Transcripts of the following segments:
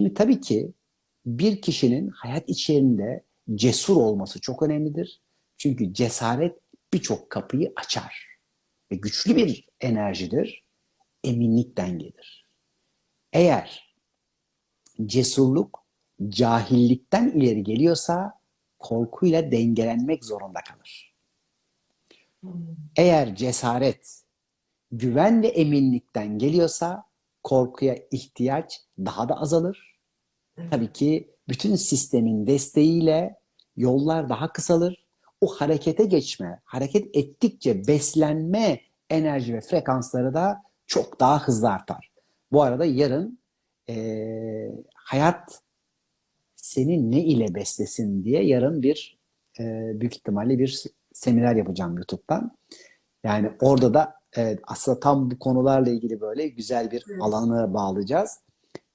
Şimdi tabii ki bir kişinin hayat içerisinde cesur olması çok önemlidir. Çünkü cesaret birçok kapıyı açar. Ve güçlü bir enerjidir. Eminlikten gelir. Eğer cesurluk cahillikten ileri geliyorsa korkuyla dengelenmek zorunda kalır. Eğer cesaret güven ve eminlikten geliyorsa korkuya ihtiyaç daha da azalır. Tabii ki bütün sistemin desteğiyle yollar daha kısalır. O harekete geçme, hareket ettikçe beslenme enerji ve frekansları da çok daha hızlı artar. Bu arada yarın eee, hayat seni ne ile beslesin diye yarın bir eee, büyük ihtimalle bir seminer yapacağım YouTube'dan. Yani orada da evet, aslında tam bu konularla ilgili böyle güzel bir Evet. alanı bağlayacağız.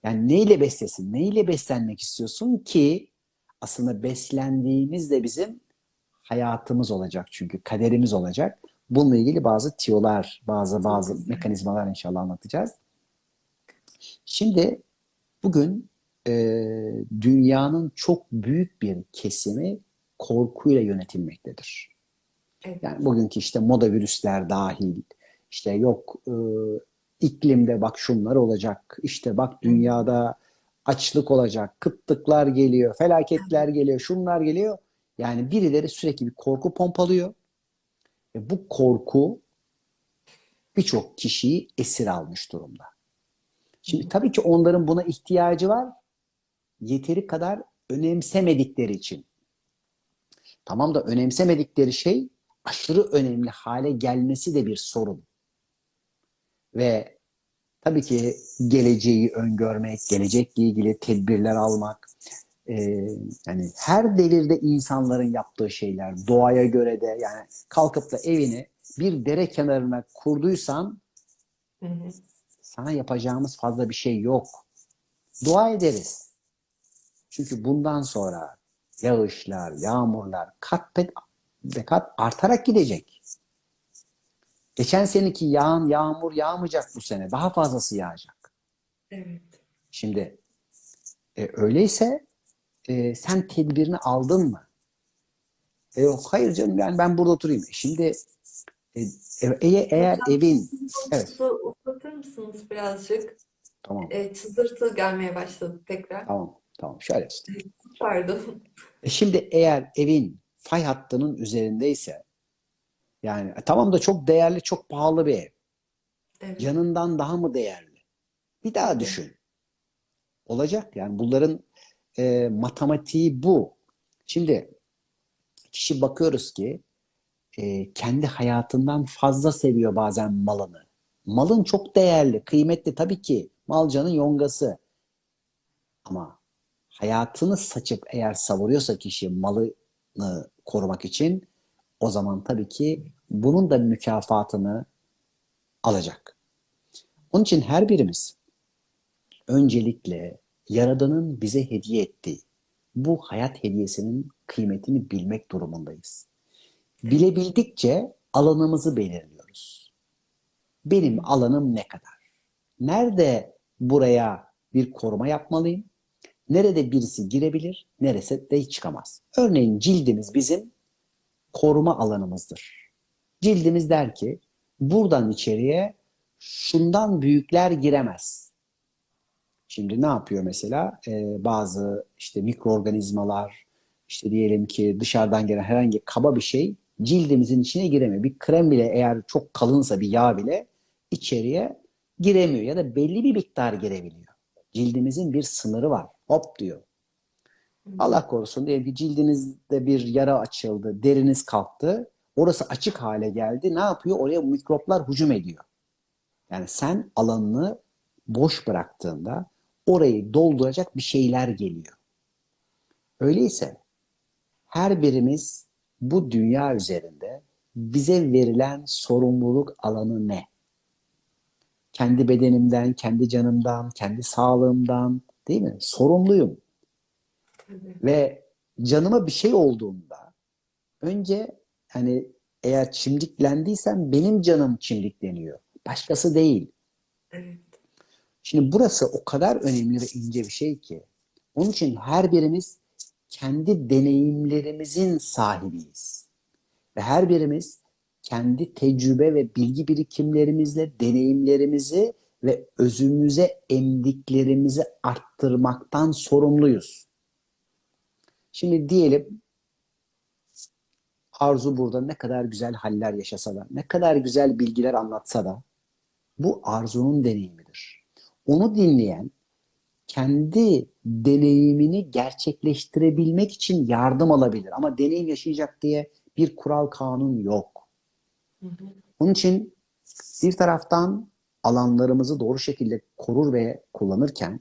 Yani neyle beslesin, neyle beslenmek istiyorsun ki aslında beslendiğimiz de bizim hayatımız olacak çünkü kaderimiz olacak. Bununla ilgili bazı tiyolar, bazı bazı mekanizmalar inşallah anlatacağız. Şimdi bugün e, dünyanın çok büyük bir kesimi korkuyla yönetilmektedir. Evet. Yani bugünkü işte moda virüsler dahil, işte yok e, iklimde bak şunlar olacak, işte bak dünyada açlık olacak, kıtlıklar geliyor, felaketler geliyor, şunlar geliyor. Yani birileri sürekli bir korku pompalıyor. Ve bu korku birçok kişiyi esir almış durumda. Şimdi tabii ki onların buna ihtiyacı var. Yeteri kadar önemsemedikleri için. Tamam da önemsemedikleri şey aşırı önemli hale gelmesi de bir sorun. Ve tabii ki geleceği öngörmek, gelecekle ilgili tedbirler almak, e, yani her devirde insanların yaptığı şeyler, doğaya göre de yani kalkıp da evini bir dere kenarına kurduysan Hı hı. sana yapacağımız fazla bir şey yok. Dua ederiz. Çünkü bundan sonra yağışlar, yağmurlar kat be kat artarak gidecek. Geçen seneki yağan yağmur yağmayacak bu sene. Daha fazlası yağacak. Evet. Şimdi e, öyleyse e, sen tedbirini aldın mı? E, yok hayır canım yani ben burada oturayım. E, Şimdi e, e- eğer, eğer evin evet Su ıslatır mısınız birazcık? tamam E, çızırtı gelmeye başladı tekrar. tamam tamam şöyle Pardon. E şimdi eğer evin fay hattının üzerindeyse yani e, tamam da çok değerli, çok pahalı bir ev. Evet. Yanından daha mı değerli? Bir daha düşün. Olacak yani bunların e, matematiği bu. Şimdi kişi bakıyoruz ki e, kendi hayatından fazla seviyor bazen malını. Malın çok değerli, kıymetli tabii ki. Mal canın yongası. Ama hayatını saçıp eğer savuruyorsa kişi malını korumak için o zaman tabii ki bunun da mükafatını alacak. Onun için her birimiz öncelikle Yaradan'ın bize hediye ettiği bu hayat hediyesinin kıymetini bilmek durumundayız. Bilebildikçe alanımızı belirliyoruz. Benim alanım ne kadar? Nerede buraya bir koruma yapmalıyım? Nerede birisi girebilir, neresi de çıkamaz. Örneğin cildimiz bizim koruma alanımızdır. Cildimiz der ki buradan içeriye şundan büyükler giremez. Şimdi ne yapıyor mesela? Ee, bazı işte mikroorganizmalar, işte diyelim ki dışarıdan gelen herhangi kaba bir şey cildimizin içine giremiyor. Bir krem bile eğer çok kalınsa bir yağ bile içeriye giremiyor ya da belli bir miktar girebiliyor. Cildimizin bir sınırı var. Hop diyor. Allah korusun diyelim ki cildinizde bir yara açıldı, deriniz kalktı. Orası açık hale geldi. Ne yapıyor? Oraya mikroplar hücum ediyor. Yani sen alanını boş bıraktığında orayı dolduracak bir şeyler geliyor. Öyleyse her birimiz bu dünya üzerinde bize verilen sorumluluk alanı ne? Kendi bedenimden, kendi canımdan, kendi sağlığımdan değil mi? Sorumluyum. Tabii. Ve canıma bir şey olduğunda önce hani eğer çimdiklendiysem benim canım çimdikleniyor. Başkası değil. Evet. Şimdi burası o kadar önemli ve ince bir şey ki. Onun için her birimiz kendi deneyimlerimizin sahibiyiz. Ve her birimiz kendi tecrübe ve bilgi birikimlerimizle deneyimlerimizi ve özümüze emdiklerimizi arttırmaktan sorumluyuz. Şimdi diyelim Arzu burada ne kadar güzel haller yaşasa da, ne kadar güzel bilgiler anlatsa da bu Arzu'nun deneyimidir. Onu dinleyen kendi deneyimini gerçekleştirebilmek için yardım alabilir. Ama deneyim yaşayacak diye bir kural kanun yok. Onun için bir taraftan alanlarımızı doğru şekilde korur ve kullanırken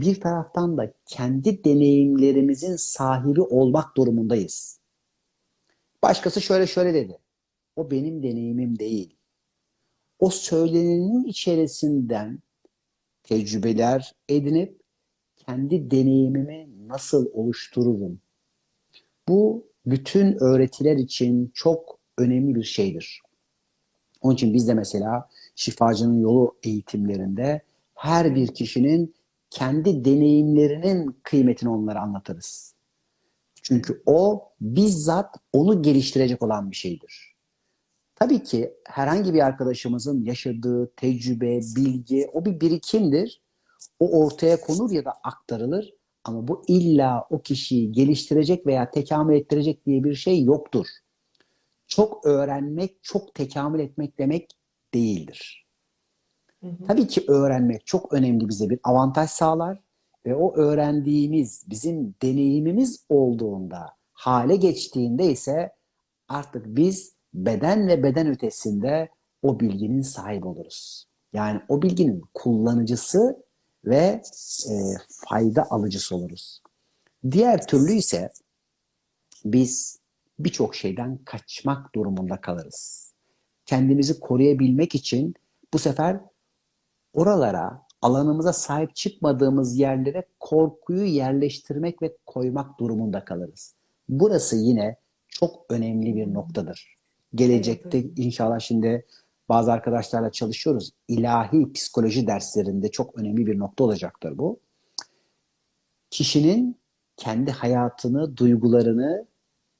bir taraftan da kendi deneyimlerimizin sahibi olmak durumundayız. Başkası şöyle şöyle dedi. O benim deneyimim değil. O söylenenin içerisinden tecrübeler edinip kendi deneyimimi nasıl oluştururum? Bu bütün öğretiler için çok önemli bir şeydir. Onun için biz de mesela şifacının yolu eğitimlerinde her bir kişinin kendi deneyimlerinin kıymetini onlara anlatırız. Çünkü o bizzat onu geliştirecek olan bir şeydir. Tabii ki herhangi bir arkadaşımızın yaşadığı tecrübe, bilgi o bir birikimdir. O ortaya konur ya da aktarılır ama bu illa o kişiyi geliştirecek veya tekamül ettirecek diye bir şey yoktur. Çok öğrenmek, çok tekamül etmek demek değildir. Tabii ki öğrenmek çok önemli bize bir avantaj sağlar ve o öğrendiğimiz bizim deneyimimiz olduğunda, hale geçtiğinde ise artık biz beden ve beden ötesinde o bilginin sahibi oluruz. Yani o bilginin kullanıcısı ve e, fayda alıcısı oluruz. Diğer türlü ise biz birçok şeyden kaçmak durumunda kalırız. Kendimizi koruyabilmek için bu sefer oralara, alanımıza sahip çıkmadığımız yerlere korkuyu yerleştirmek ve koymak durumunda kalırız. Burası yine çok önemli bir noktadır. Gelecekte inşallah şimdi bazı arkadaşlarla çalışıyoruz. İlahi psikoloji derslerinde çok önemli bir nokta olacaktır bu. Kişinin kendi hayatını, duygularını,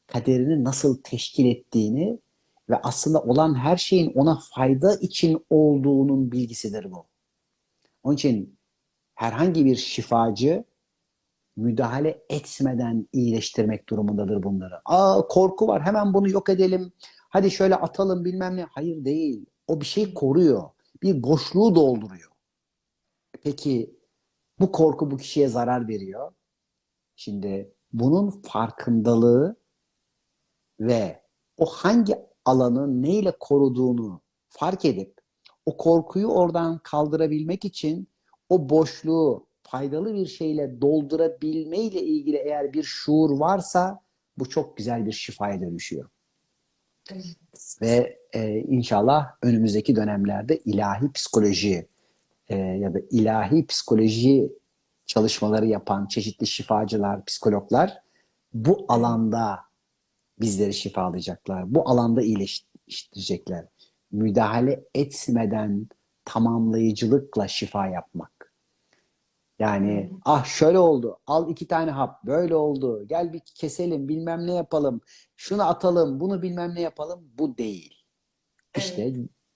kaderini nasıl teşkil ettiğini ve aslında olan her şeyin ona fayda için olduğunun bilgisidir bu. Onun için herhangi bir şifacı müdahale etmeden iyileştirmek durumundadır bunları. Aa korku var hemen bunu yok edelim. Hadi şöyle atalım bilmem ne. Hayır değil. O bir şey koruyor. Bir boşluğu dolduruyor. Peki bu korku bu kişiye zarar veriyor. Şimdi bunun farkındalığı ve o hangi alanı neyle koruduğunu fark edip o korkuyu oradan kaldırabilmek için o boşluğu faydalı bir şeyle doldurabilme ile ilgili eğer bir şuur varsa bu çok güzel bir şifaya dönüşüyor. Evet. Ve e, inşallah önümüzdeki dönemlerde ilahi psikoloji e, ya da ilahi psikoloji çalışmaları yapan çeşitli şifacılar, psikologlar bu alanda bizleri şifalayacaklar. Bu alanda iyileştirecekler. Müdahale etmeden tamamlayıcılıkla şifa yapmak. Yani ah şöyle oldu, al iki tane hap, böyle oldu, gel bir keselim, bilmem ne yapalım, şunu atalım, bunu bilmem ne yapalım. Bu değil. İşte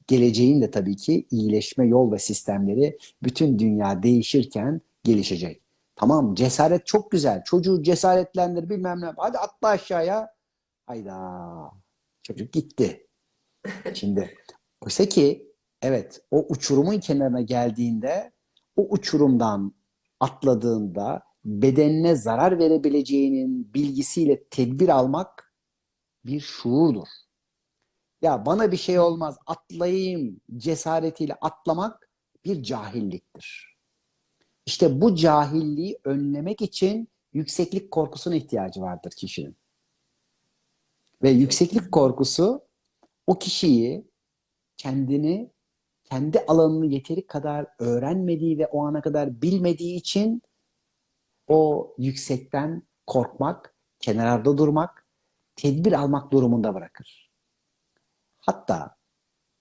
geleceğin de tabii ki iyileşme yol ve sistemleri bütün dünya değişirken gelişecek. Tamam cesaret çok güzel. Çocuğu cesaretlendir bilmem ne. Hadi atla aşağıya. Hayda. Çocuk gitti. Şimdi oysa ki evet o uçurumun kenarına geldiğinde o uçurumdan atladığında bedenine zarar verebileceğinin bilgisiyle tedbir almak bir şuurdur. Ya bana bir şey olmaz atlayayım cesaretiyle atlamak bir cahilliktir. İşte bu cahilliği önlemek için yükseklik korkusuna ihtiyacı vardır kişinin. Ve yükseklik korkusu o kişiyi kendini kendi alanını yeteri kadar öğrenmediği ve o ana kadar bilmediği için o yüksekten korkmak, kenarda durmak, tedbir almak durumunda bırakır. Hatta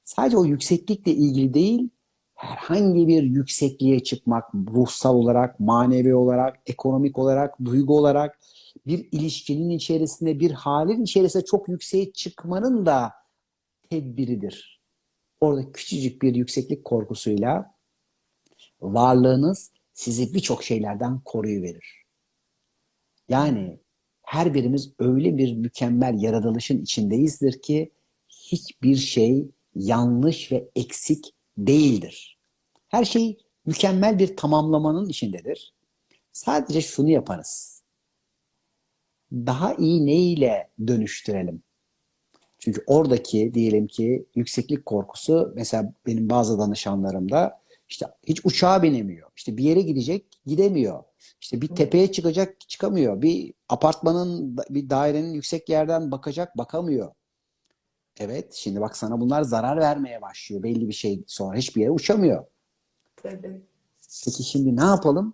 sadece o yükseklikle ilgili değil, herhangi bir yüksekliğe çıkmak, ruhsal olarak, manevi olarak, ekonomik olarak, duygu olarak bir ilişkinin içerisinde, bir halin içerisinde çok yükseğe çıkmanın da tedbiridir. Orada küçücük bir yükseklik korkusuyla varlığınız sizi birçok şeylerden koruyuverir. Yani her birimiz öyle bir mükemmel yaratılışın içindeyizdir ki hiçbir şey yanlış ve eksik değildir. Her şey mükemmel bir tamamlamanın içindedir. Sadece şunu yaparız. Daha iyi neyle dönüştürelim? Çünkü oradaki diyelim ki yükseklik korkusu mesela benim bazı danışanlarımda işte hiç uçağa binemiyor. İşte bir yere gidecek gidemiyor. İşte bir tepeye çıkacak çıkamıyor. Bir apartmanın bir dairenin yüksek yerden bakacak bakamıyor. Evet şimdi bak sana bunlar zarar vermeye başlıyor belli bir şey sonra hiçbir yere uçamıyor. Tabii. Peki şimdi ne yapalım?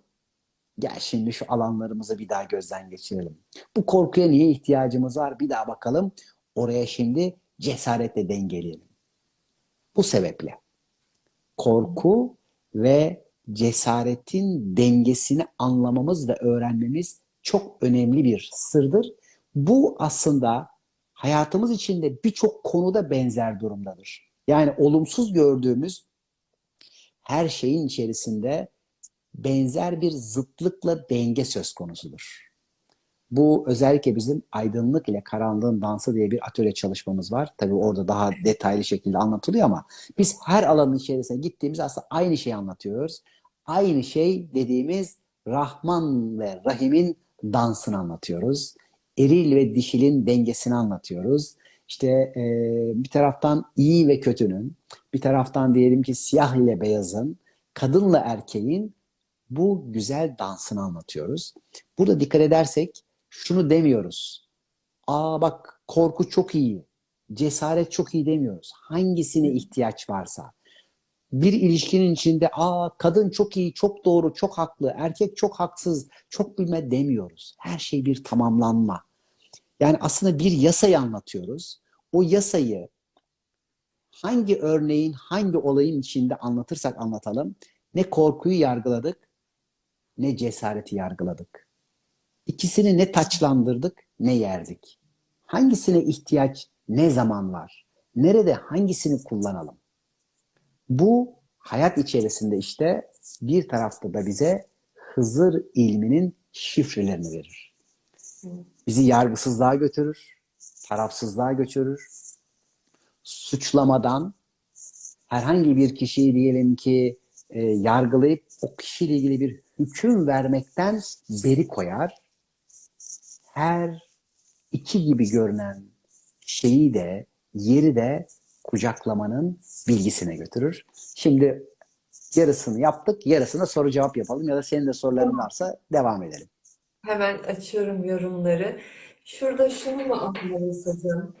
Gel şimdi şu alanlarımızı bir daha gözden geçirelim. Bu korkuya niye ihtiyacımız var? Bir daha bakalım. Oraya şimdi cesaretle dengeleyelim. Bu sebeple korku ve cesaretin dengesini anlamamız ve öğrenmemiz çok önemli bir sırdır. Bu aslında hayatımız içinde birçok konuda benzer durumdadır. Yani olumsuz gördüğümüz her şeyin içerisinde benzer bir zıtlıkla denge söz konusudur. Bu özellikle bizim aydınlık ile karanlığın dansı diye bir atölye çalışmamız var. Tabii orada daha detaylı şekilde anlatılıyor ama biz her alanın içerisine gittiğimiz aslında aynı şeyi anlatıyoruz. Aynı şey dediğimiz Rahman ve Rahim'in dansını anlatıyoruz. Eril ve dişilin dengesini anlatıyoruz. İşte e, bir taraftan iyi ve kötünün, bir taraftan diyelim ki siyah ile beyazın, kadınla erkeğin bu güzel dansını anlatıyoruz. Burada dikkat edersek şunu demiyoruz. Aa bak korku çok iyi, cesaret çok iyi demiyoruz. Hangisine ihtiyaç varsa. Bir ilişkinin içinde aa kadın çok iyi, çok doğru, çok haklı, erkek çok haksız, çok bilme demiyoruz. Her şey bir tamamlanma. Yani aslında bir yasayı anlatıyoruz. O yasayı hangi örneğin, hangi olayın içinde anlatırsak anlatalım ne korkuyu yargıladık ne cesareti yargıladık. İkisini ne taçlandırdık ne yerdik. Hangisine ihtiyaç ne zaman var? Nerede hangisini kullanalım? Bu hayat içerisinde işte bir tarafta da bize Hızır ilminin şifrelerini verir. Bizi yargısızlığa götürür, tarafsızlığa götürür. Suçlamadan herhangi bir kişiyi diyelim ki e, yargılayıp o kişiyle ilgili bir hüküm vermekten beri koyar. Her iki gibi görünen şeyi de yeri de kucaklamanın bilgisine götürür. Şimdi yarısını yaptık, yarısına soru cevap yapalım ya da senin de soruların varsa devam edelim. Hemen açıyorum yorumları. Şurada şunu mu anlamalıyız hocam?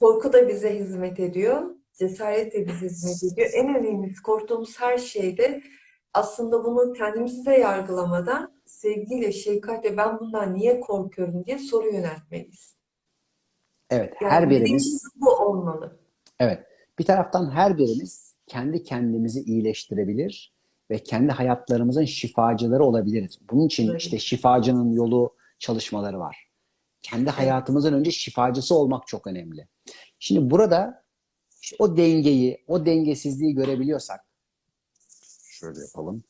Korku da bize hizmet ediyor. Cesaret de bize hizmet ediyor. En önemlisi korktuğumuz her şeyde aslında bunu kendimizi de yargılamadan sevgiyle, şefkatle ben bundan niye korkuyorum diye soru yöneltmeliyiz. Evet, Yani her birimiz bu olmalı. Evet. Bir taraftan her birimiz kendi kendimizi iyileştirebilir ve kendi hayatlarımızın şifacıları olabiliriz. Bunun için Evet. işte şifacının yolu çalışmaları var. Kendi hayatımızın önce şifacısı olmak çok önemli. Şimdi burada işte o dengeyi, o dengesizliği görebiliyorsak şöyle yapalım.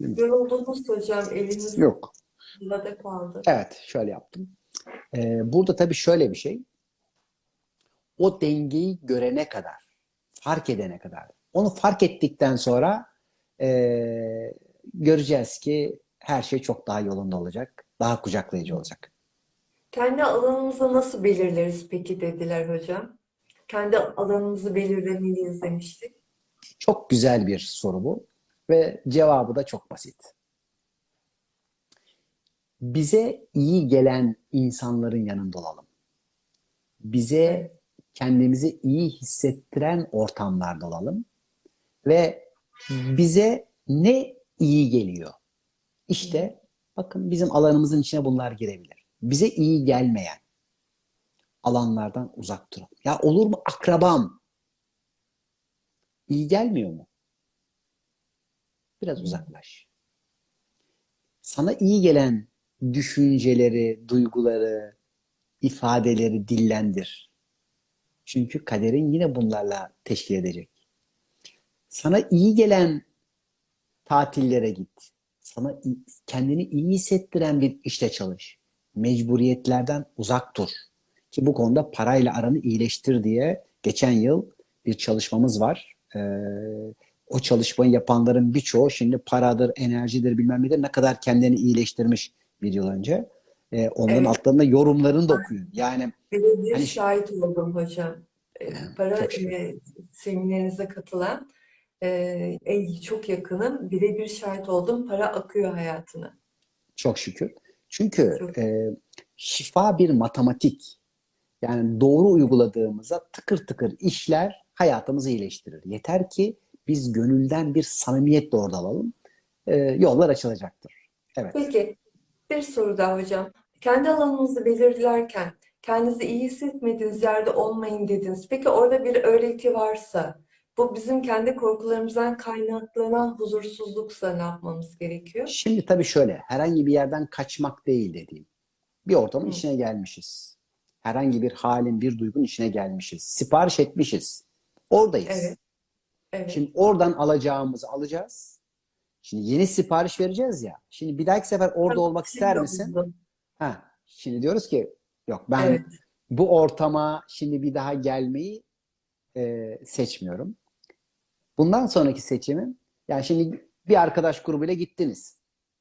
Yoruldunuz hocam, eliniz Yok. kaldı. Evet, şöyle yaptım. Ee, burada tabii şöyle bir şey. O dengeyi görene kadar, fark edene kadar, onu fark ettikten sonra ee, göreceğiz ki her şey çok daha yolunda olacak, daha kucaklayıcı olacak. Kendi alanımızı nasıl belirleriz peki dediler hocam. Kendi alanımızı belirlemeliyiz demiştik. Çok güzel bir soru bu ve cevabı da çok basit. Bize iyi gelen insanların yanında olalım. Bize kendimizi iyi hissettiren ortamlarda olalım ve bize ne iyi geliyor? İşte bakın bizim alanımızın içine bunlar girebilir. Bize iyi gelmeyen alanlardan uzak duralım. Ya olur mu akrabam? İyi gelmiyor mu? Biraz uzaklaş. Sana iyi gelen düşünceleri, duyguları, ifadeleri dillendir. Çünkü kaderin yine bunlarla teşkil edecek. Sana iyi gelen tatillere git. Sana kendini iyi hissettiren bir işte çalış. Mecburiyetlerden uzak dur. Ki bu konuda parayla aranı iyileştir diye geçen yıl bir çalışmamız var. Ee, o çalışmayı yapanların birçoğu şimdi paradır, enerjidir bilmem nedir ne kadar kendini iyileştirmiş bir yıl önce. Ee, onların Evet. altlarında yorumlarını da okuyun. Yani Birebir Hani- şahit oldum hocam. E, Para e, seminerinize katılan e, en çok yakınım. Birebir şahit oldum. Para akıyor hayatına. Çok şükür. Çünkü Çok- e, şifa bir matematik. Yani doğru uyguladığımızda tıkır tıkır işler hayatımızı iyileştirir. Yeter ki biz gönülden bir samimiyetle orada alalım. E, yollar açılacaktır. Evet. Peki bir soru daha hocam. Kendi alanınızı belirlerken kendinizi iyi hissetmediğiniz yerde olmayın dediniz. Peki orada bir öğreti varsa bu bizim kendi korkularımızdan kaynaklanan huzursuzluksa ne yapmamız gerekiyor? Şimdi tabii şöyle, herhangi bir yerden kaçmak değil dediğim. Bir ortamın Hı. içine gelmişiz. Herhangi bir halin, bir duygunun içine gelmişiz. Sipariş etmişiz. Oradayız. Evet. Evet. Şimdi oradan alacağımızı alacağız. Şimdi yeni sipariş vereceğiz ya. Şimdi bir dahaki sefer orada olmak ister misin? Ha, şimdi diyoruz ki yok ben Evet. bu ortama şimdi bir daha gelmeyi e, seçmiyorum. Bundan sonraki seçimim yani şimdi bir arkadaş grubuyla gittiniz.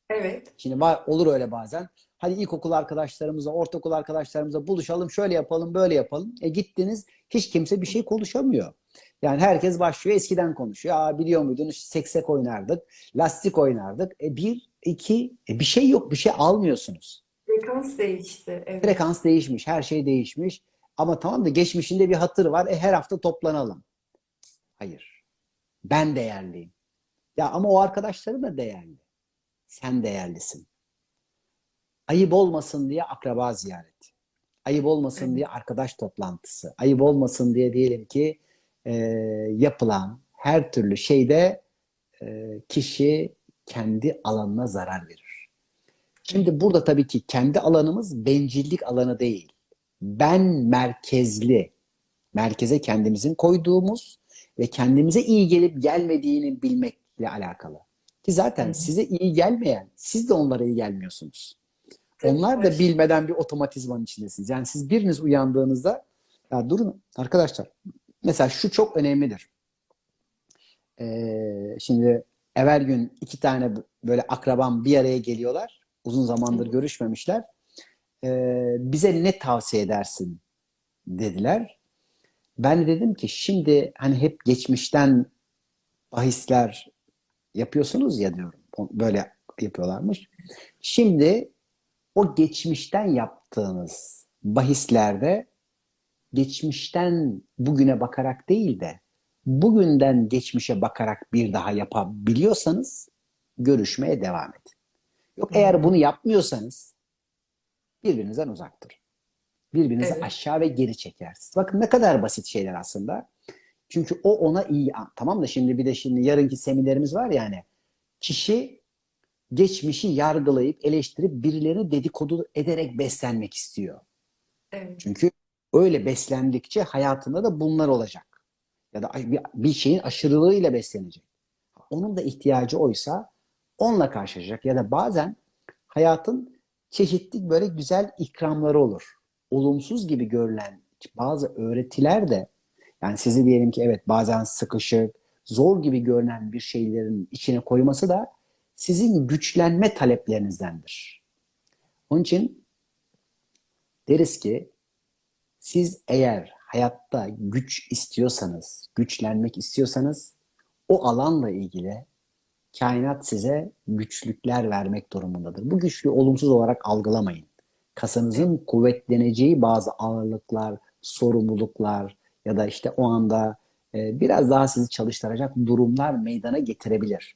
Evet. Şimdi var, olur öyle bazen. Hadi ilkokul arkadaşlarımıza, ortaokul arkadaşlarımıza buluşalım, şöyle yapalım, böyle yapalım. E gittiniz, hiç kimse bir şey konuşamıyor. Yani herkes başlıyor, eskiden konuşuyor. Aa biliyor muydunuz, seksek oynardık, lastik oynardık. E bir, iki, e bir şey yok, bir şey almıyorsunuz. Frekans değişti. Evet. Frekans değişmiş, her şey değişmiş. Ama tamam da geçmişinde bir hatır var, e her hafta toplanalım. Hayır. Ben değerliyim. Ya ama o arkadaşları da değerli. Sen değerlisin. Ayıp olmasın diye akraba ziyareti. Ayıp olmasın Evet. diye arkadaş toplantısı. Ayıp olmasın diye diyelim ki e, yapılan her türlü şeyde e, kişi kendi alanına zarar verir. Şimdi burada tabii ki kendi alanımız bencillik alanı değil. Ben merkezli, merkeze kendimizin koyduğumuz ve kendimize iyi gelip gelmediğini bilmekle alakalı. Ki zaten Hı hı. size iyi gelmeyen, siz de onlara iyi gelmiyorsunuz. Onlar da bilmeden bir otomatizmanın içindesiniz. Yani siz biriniz uyandığınızda ya durun arkadaşlar. Mesela şu çok önemlidir. Ee, şimdi evvel gün iki tane böyle akrabam bir araya geliyorlar. Uzun zamandır görüşmemişler. Ee, bize ne tavsiye edersin dediler. Ben de dedim ki şimdi hani hep geçmişten bahisler yapıyorsunuz ya diyorum. Böyle yapıyorlarmış. Şimdi o geçmişten yaptığınız bahislerde geçmişten bugüne bakarak değil de bugünden geçmişe bakarak bir daha yapabiliyorsanız görüşmeye devam edin. Yok eğer bunu yapmıyorsanız birbirinizden uzak durun. Birbirinizi Evet. aşağı ve geri çekersiniz. Bakın ne kadar basit şeyler aslında. Çünkü o ona iyi. Tamam da şimdi bir de şimdi yarınki seminerimiz var yani. Kişi geçmişi yargılayıp eleştirip birilerini dedikodu ederek beslenmek istiyor. Evet. Çünkü öyle beslendikçe hayatında da bunlar olacak. Ya da bir, şeyin aşırılığıyla beslenecek. Onun da ihtiyacı oysa onunla karşılaşacak. Ya da bazen hayatın çeşitli böyle güzel ikramları olur. Olumsuz gibi görülen bazı öğretiler de yani sizi diyelim ki evet bazen sıkışık, zor gibi görünen bir şeylerin içine koyması da sizin güçlenme taleplerinizdendir. Onun için deriz ki siz eğer hayatta güç istiyorsanız, güçlenmek istiyorsanız o alanla ilgili kainat size güçlükler vermek durumundadır. Bu güçlüğü olumsuz olarak algılamayın. Kasanızın kuvvetleneceği bazı ağırlıklar, sorumluluklar ya da işte o anda e, biraz daha sizi çalıştıracak durumlar meydana getirebilir.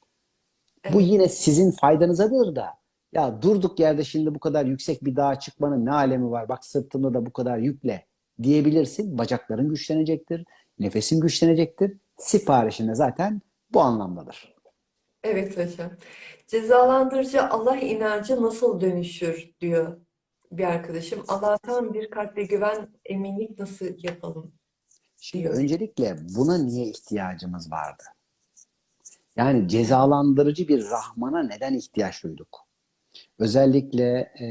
Bu yine sizin faydanızadır da ya durduk yerde şimdi bu kadar yüksek bir dağa çıkmanın ne alemi var? Bak sırtımda da bu kadar yükle diyebilirsin. Bacakların güçlenecektir. Nefesin güçlenecektir. Siparişinde zaten bu anlamdadır. Evet hocam. Cezalandırıcı Allah inancı nasıl dönüşür diyor bir arkadaşım. Allah'tan bir kalple güven, eminlik nasıl yapalım Şimdi öncelikle buna niye ihtiyacımız vardı? Yani cezalandırıcı bir Rahman'a neden ihtiyaç duyduk? Özellikle e,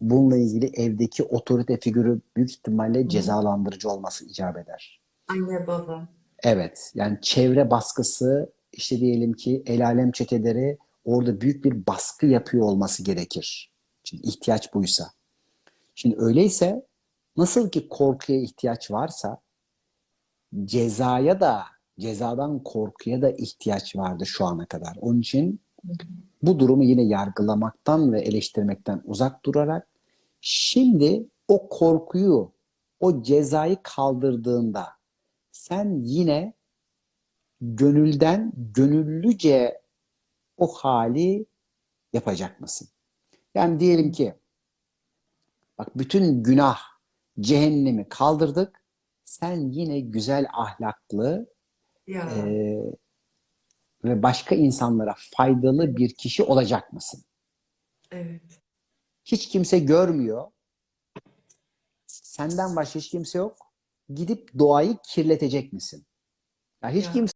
bununla ilgili evdeki otorite figürü büyük ihtimalle cezalandırıcı olması icap eder. Anne baba. Evet, yani çevre baskısı, işte diyelim ki el alem çeteleri orada büyük bir baskı yapıyor olması gerekir. Şimdi ihtiyaç buysa. Şimdi öyleyse nasıl ki korkuya ihtiyaç varsa cezaya da cezadan korkuya da ihtiyaç vardı şu ana kadar. Onun için bu durumu yine yargılamaktan ve eleştirmekten uzak durarak şimdi o korkuyu, o cezayı kaldırdığında sen yine gönülden, gönüllüce o hali yapacak mısın? Yani diyelim ki bak bütün günah, cehennemi kaldırdık. Sen yine güzel ahlaklı Ya ve başka insanlara faydalı bir kişi olacak mısın? evet. Hiç kimse görmüyor. Senden başka hiç kimse yok. Gidip doğayı kirletecek misin? Ya hiç Ya. kimse